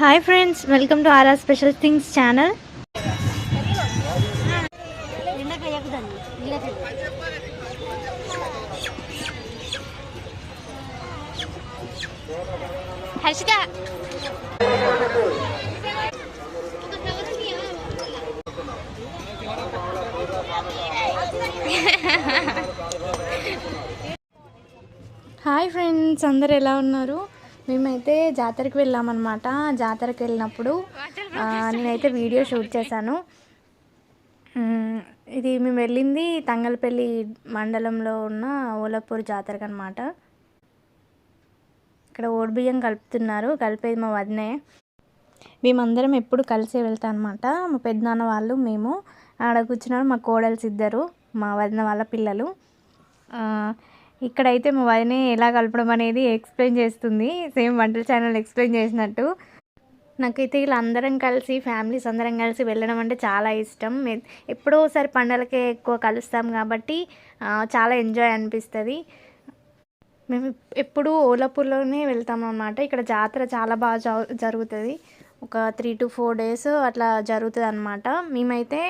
Hi friends welcome to RR special things channel Harshika hi friends అందరు ఎలా ఉన్నారు? మేమైతే జాతరకి వెళ్ళామన్నమాట. జాతరకి వెళ్ళినప్పుడు నేనైతే వీడియో షూట్ చేశాను. ఇది మేము వెళ్ళింది తంగలపల్లి మండలంలో ఉన్న ఓలపూర్ జాతరకు అనమాట ఇక్కడ ఓడిబియ్యం కలుపుతున్నారు. కలిపేది మా వదినే. మేమందరం ఎప్పుడు కలిసి వెళ్తాం అనమాట మా పెద్దనాన్న వాళ్ళు మేము. ఆడ కూర్చున్నారు మా కోడల్స్ ఇద్దరు మా వదిన వాళ్ళ పిల్లలు. ఇక్కడైతే మా వదినే ఎలా కలపడం అనేది ఎక్స్ప్లెయిన్ చేస్తుంది. సేమ్ వంటల ఛానల్ ఎక్స్ప్లెయిన్ చేసినట్టు. నాకైతే ఇలా అందరం కలిసి ఫ్యామిలీస్ అందరం కలిసి వెళ్ళడం అంటే చాలా ఇష్టం. ఎప్పుడోసారి ఎప్పుడో ఒకసారి పండగలకే ఎక్కువ కలుస్తాం కాబట్టి చాలా ఎంజాయ్ అనిపిస్తుంది. మేము ఎప్పుడూ ఓలాపూర్లోనే వెళ్తాం అన్నమాట. ఇక్కడ జాతర చాలా బాగా జరుగుతుంది. ఒక త్రీ టు ఫోర్ డేస్ అట్లా జరుగుతుంది అనమాట మేమైతే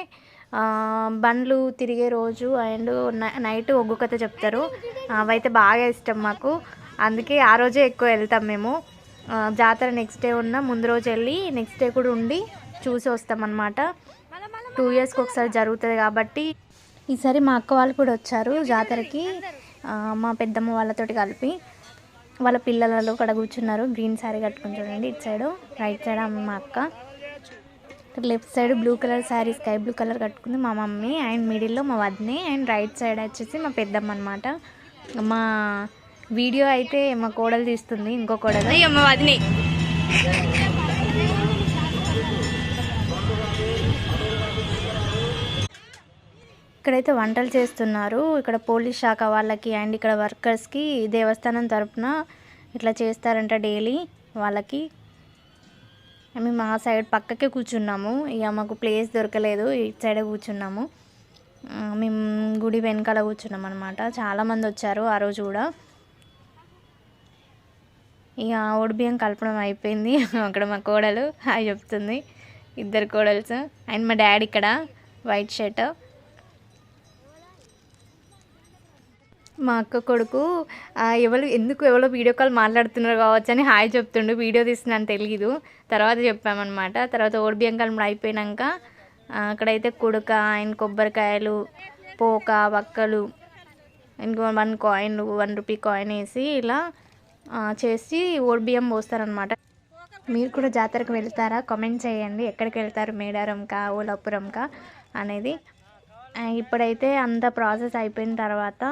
బండ్లు తిరిగే రోజు అండ్ నైట్ ఒగ్గు కథ చెప్తారు. అవైతే బాగా ఇష్టం మాకు. అందుకే ఆ రోజే ఎక్కువ వెళ్తాం మేము. జాతర నెక్స్ట్ డే ఉన్న ముందు రోజు వెళ్ళి నెక్స్ట్ డే కూడా ఉండి చూసి వస్తాం అనమాట టూ ఇయర్స్కి ఒకసారి జరుగుతుంది కాబట్టి. ఈసారి మా అక్క వాళ్ళు కూడా వచ్చారు జాతరకి. మా పెద్దమ్మ వాళ్ళతోటి కలిపి. వాళ్ళ పిల్లలలో కూడా కూర్చున్నారు. గ్రీన్ శారీ కట్టుకుని చూడండి. ఇటు సైడ్ రైట్ సైడ్ మా అక్క. ఇక్కడ left side blue colour sari sky blue colour కట్టుకుంది మా మమ్మీ అండ్ మిడిల్లో మా వదినే అండ్ రైట్ సైడ్ వచ్చేసి మా పెద్దమ్మ అనమాట మా వీడియో అయితే మా కోడలు తీస్తుంది ఇంకో కోడలు. అమ్మ వదిని. ఇక్కడైతే వంటలు చేస్తున్నారు. ఇక్కడ పోలీస్ శాఖ వాళ్ళకి అండ్ ఇక్కడ వర్కర్స్కి దేవస్థానం తరపున ఇట్లా చేస్తారంట డైలీ వాళ్ళకి. మేము మా సైడ్ పక్కకే కూర్చున్నాము. ఇక మాకు ప్లేస్ దొరకలేదు. ఇటు సైడే కూర్చున్నాము. మేము గుడి వెనకాల కూర్చున్నాం అనమాట చాలామంది వచ్చారు ఆ రోజు కూడా. ఇక ఓడిబియ్యం కలపడం అయిపోయింది. అక్కడ మా కోడలు హాయ్ చెప్తుంది. ఇద్దరు కోడల్స్. అండ్ మా డాడీ ఇక్కడ వైట్ షర్ట్. మా అక్క కొడుకు ఎవరు ఎందుకు ఎవరో వీడియో కాల్ మాట్లాడుతున్నారు కావచ్చు అని హాయ్ చెప్తుండు. వీడియో తీస్తున్నాను తెలియదు తర్వాత చెప్పామన్నమాట. తర్వాత ఓడిబియ్యం కలపడం అయిపోయినాక అక్కడైతే కుడక ఆయన కొబ్బరికాయలు పోక వక్కలు ఇంకో one coin one rupee coin వేసి ఇలా చేసి ఓడిబియ్యం పోస్తారనమాట మీరు కూడా జాతరకు వెళ్తారా? కామెంట్ చేయండి. ఎక్కడికి వెళ్తారు? మేడారంకా ఓలాపురంకా అనేది. ఇప్పుడైతే అంత ప్రాసెస్ అయిపోయిన తర్వాత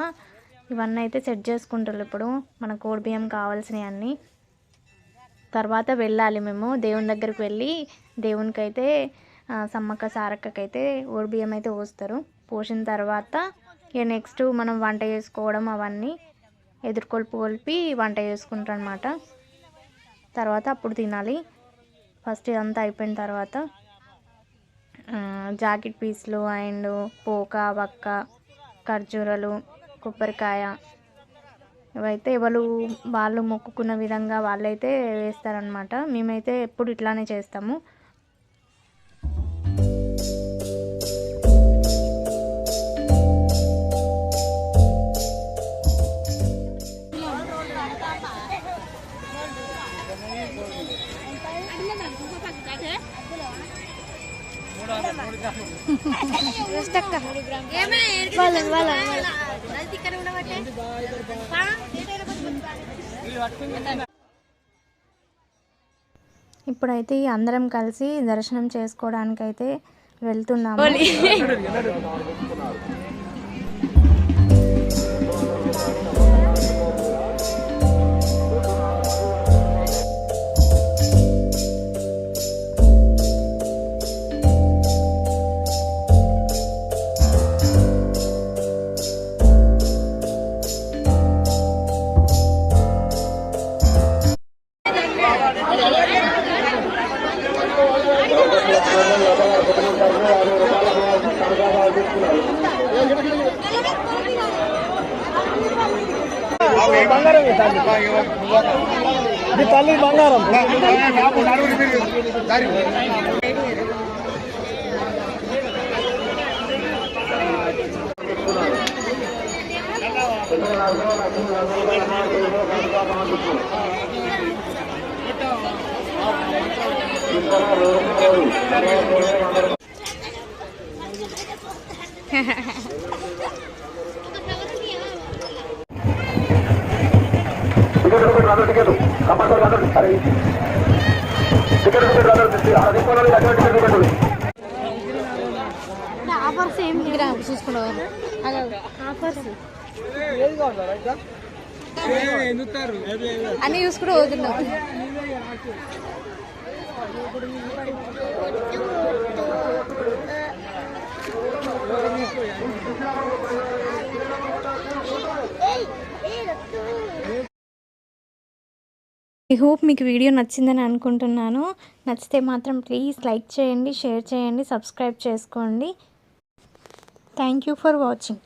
ఇవన్నీ అయితే సెట్ చేసుకుంటారు ఇప్పుడు. మన కోడి బియ్యం కావాల్సినవి అన్నీ. తర్వాత వెళ్ళాలి మేము. దేవుని దగ్గరికి వెళ్ళి దేవునికి అయితే సమ్మక్క సారక్కకైతే ఓడి బియ్యం అయితే పోస్తారు. పోసిన తర్వాత ఇక నెక్స్ట్ మనం వంట చేసుకోవడం అవన్నీ ఎదుర్కొల్పు కొలిపి వంట చేసుకుంటాం అనమాట తర్వాత అప్పుడు తినాలి. ఫస్ట్ ఇదంతా అయిపోయిన తర్వాత జాకెట్ పీసులు అండ్ పోక వక్క ఖర్జూరలు కొబ్బరికాయ. ఇవైతే ఎవరు వాళ్ళు మొక్కుకున్న విధంగా వాళ్ళైతే వేస్తారనమాట మేమైతే ఎప్పుడు ఇట్లానే చేస్తాము. ఇప్పుడైతే అందరం కలిసి దర్శనం చేసుకోవడానికైతే వెళ్తున్నాము. బంగారం ఇది తల్లి బంగారం టికెట్ టికెట్ అందరూ టికెట్ కంపల్సరీ అందరూ అరే టికెట్ టికెట్ అందరూ అక్కడ టికెట్ టికెట్ ఆఫర్స్ ఏం చూసుకున్నావు ఆఫర్స్ అన్ని చూసుకుంటూ పోతున్నాం ఐ హోప్ మీకు వీడియో నచ్చిందని అనుకుంటున్నాను. నచ్చితే మాత్రం ప్లీజ్ లైక్ చేయండి షేర్ చేయండి సబ్స్క్రైబ్ చేసుకోండి. Thank you for watching